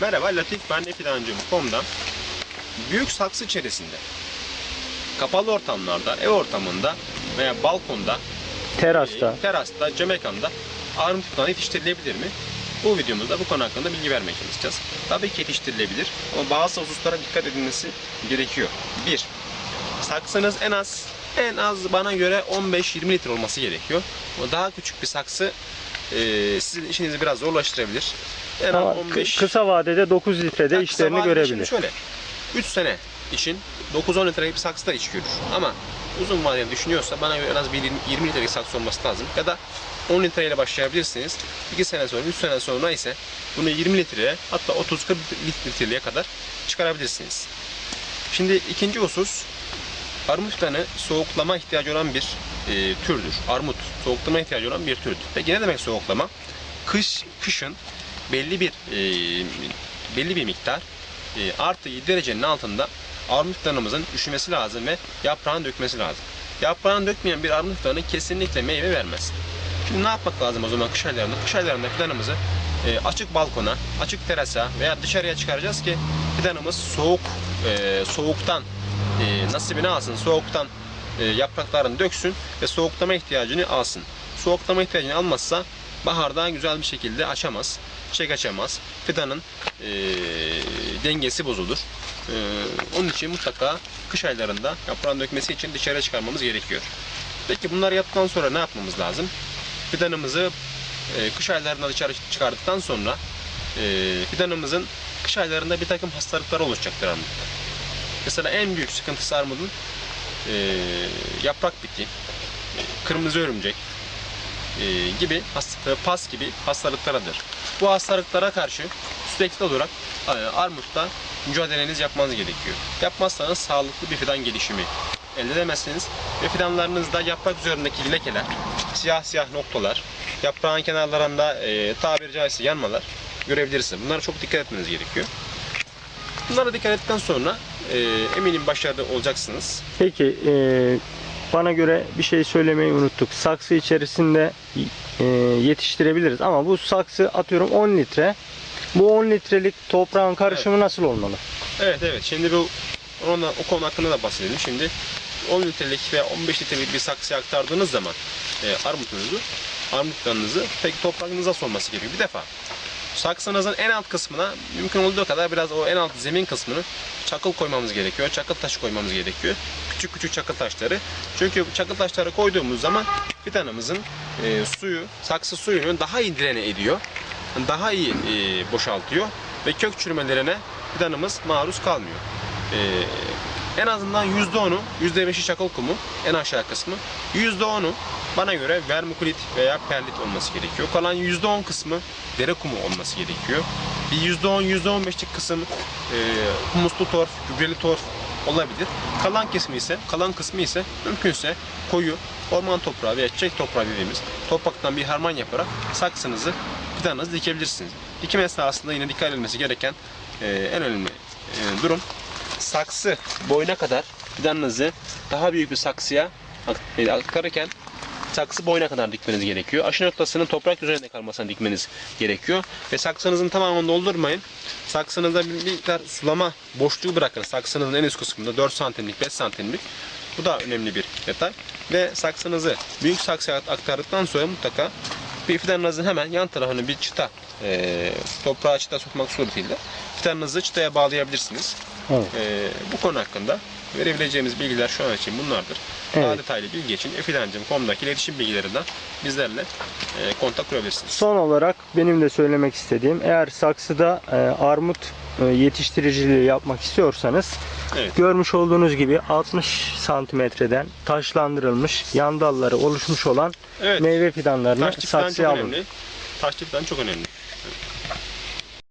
Merhaba Latif ben de fidancım.com'dan büyük saksı içerisinde kapalı ortamlarda, ev ortamında veya balkonda, Terasta. e, terasta, camekanda armut fidanı yetiştirilebilir mi? Bu videomuzda bu konu hakkında bilgi vermeye çalışacağız. Tabii ki yetiştirilebilir ama bazı hususlara dikkat edilmesi gerekiyor. 1. Saksınız en az en az bana göre 15-20 litre olması gerekiyor. Daha küçük bir saksı e, sizin işinizi biraz zorlaştırabilir. En az Ama 15 kı- kısa vadede 9 litrede ya kısa işlerini vadede görebilir. Şöyle 3 sene için 9-10 litrelik bir saksı da iş görür. Ama uzun vadeli düşünüyorsa bana göre en az bir 20, 20 litrelik saksı olması lazım. Ya da 10 litreyle başlayabilirsiniz. 2 sene sonra, 3 sene sonra ise bunu 20 litreye hatta 30-40 litreliğe kadar çıkarabilirsiniz. Şimdi ikinci husus armut fidanı soğuklama ihtiyacı olan bir e, türdür. Armut soğuklama ihtiyacı olan bir türdür. Peki ne demek soğuklama? Kış kışın belli bir e, belli bir miktar e, artı 7 derecenin altında armut fidanımızın üşümesi lazım ve yaprağını dökmesi lazım. Yaprağını dökmeyen bir armut fidanı kesinlikle meyve vermez. Şimdi ne yapmak lazım o zaman kış aylarında? Kış aylarında fidanımızı e, açık balkona, açık terasa veya dışarıya çıkaracağız ki fidanımız soğuk e, soğuktan e, nasibini alsın, soğuktan e, yapraklarını döksün ve soğuklama ihtiyacını alsın. Soğuklama ihtiyacını almazsa baharda güzel bir şekilde açamaz, çiçek açamaz. Fidanın e, dengesi bozulur. E, onun için mutlaka kış aylarında yaprağın dökmesi için dışarıya çıkarmamız gerekiyor. Peki bunları yaptıktan sonra ne yapmamız lazım? Fidanımızı e, kış aylarında dışarı çıkardıktan sonra e, fidanımızın kış aylarında bir takım hastalıklar oluşacaktır armutta. Mesela en büyük sıkıntısı armudun e, yaprak biti, e, kırmızı örümcek e, gibi hastalıkları, pas gibi hastalıklarıdır. Bu hastalıklara karşı sürekli olarak e, armutta mücadeleniz yapmanız gerekiyor. Yapmazsanız sağlıklı bir fidan gelişimi elde edemezsiniz ve fidanlarınızda yaprak üzerindeki lekeler, siyah siyah noktalar, yaprağın kenarlarında e, tabiri caizse yanmalar görebilirsiniz. Bunlara çok dikkat etmeniz gerekiyor. Bunlara dikkat ettikten sonra e, eminim başarılı olacaksınız. Peki e, bana göre bir şey söylemeyi unuttuk. Saksı içerisinde e, yetiştirebiliriz ama bu saksı atıyorum 10 litre. Bu 10 litrelik toprağın karışımı nasıl olmalı? Evet evet şimdi bu ondan, o konu hakkında da bahsedelim. Şimdi 10 litrelik ve 15 litrelik bir saksıya aktardığınız zaman e, armutunuzu, armutlarınızı peki toprağınıza solması gerekiyor. Bir defa saksınızın en alt kısmına mümkün olduğu kadar biraz o en alt zemin kısmını çakıl koymamız gerekiyor. Çakıl taşı koymamız gerekiyor. Küçük küçük çakıl taşları. Çünkü çakıl taşları koyduğumuz zaman fidanımızın e, suyu, saksı suyunu daha iyi direne ediyor. Daha iyi e, boşaltıyor ve kök çürümelerine fidanımız maruz kalmıyor. E, en azından %10'u, %5'i çakıl kumu en aşağı kısmı. %10'u bana göre vermikulit veya perlit olması gerekiyor. Kalan %10 kısmı dere kumu olması gerekiyor. Bir %10, %15'lik kısım e, humuslu torf, gübreli torf olabilir. Kalan kısmı ise, kalan kısmı ise mümkünse koyu orman toprağı veya çiçek toprağı dediğimiz topraktan bir harman yaparak saksınızı fidanınızı dikebilirsiniz. Dikim esnasında yine dikkat edilmesi gereken e, en önemli e, durum saksı boyuna kadar fidanınızı daha büyük bir saksıya ak- e, aktarırken saksı boyuna kadar dikmeniz gerekiyor. Aşı noktasının toprak üzerinde kalmasına dikmeniz gerekiyor. Ve saksınızın tamamını doldurmayın. Saksınıza bir miktar sulama boşluğu bırakın. Saksınızın en üst kısmında 4 santimlik 5 santimlik. Bu da önemli bir detay. Ve saksınızı büyük saksıya aktardıktan sonra mutlaka bir fidanınızın hemen yan tarafını bir çıta e, toprağa çıta sokmak suretiyle fidanınızı çıtaya bağlayabilirsiniz. Evet. E, bu konu hakkında verebileceğimiz bilgiler şu an için bunlardır. Daha Evet. detaylı bilgi için efidancım.com'daki iletişim bilgilerinden bizlerle e, kontak kurabilirsiniz. Son olarak benim de söylemek istediğim eğer saksıda e, armut e, yetiştiriciliği yapmak istiyorsanız Evet. görmüş olduğunuz gibi 60 santimetreden taşlandırılmış yan dalları oluşmuş olan Evet. meyve fidanlarını çok saksıya alın. önemli. Falan çok önemli.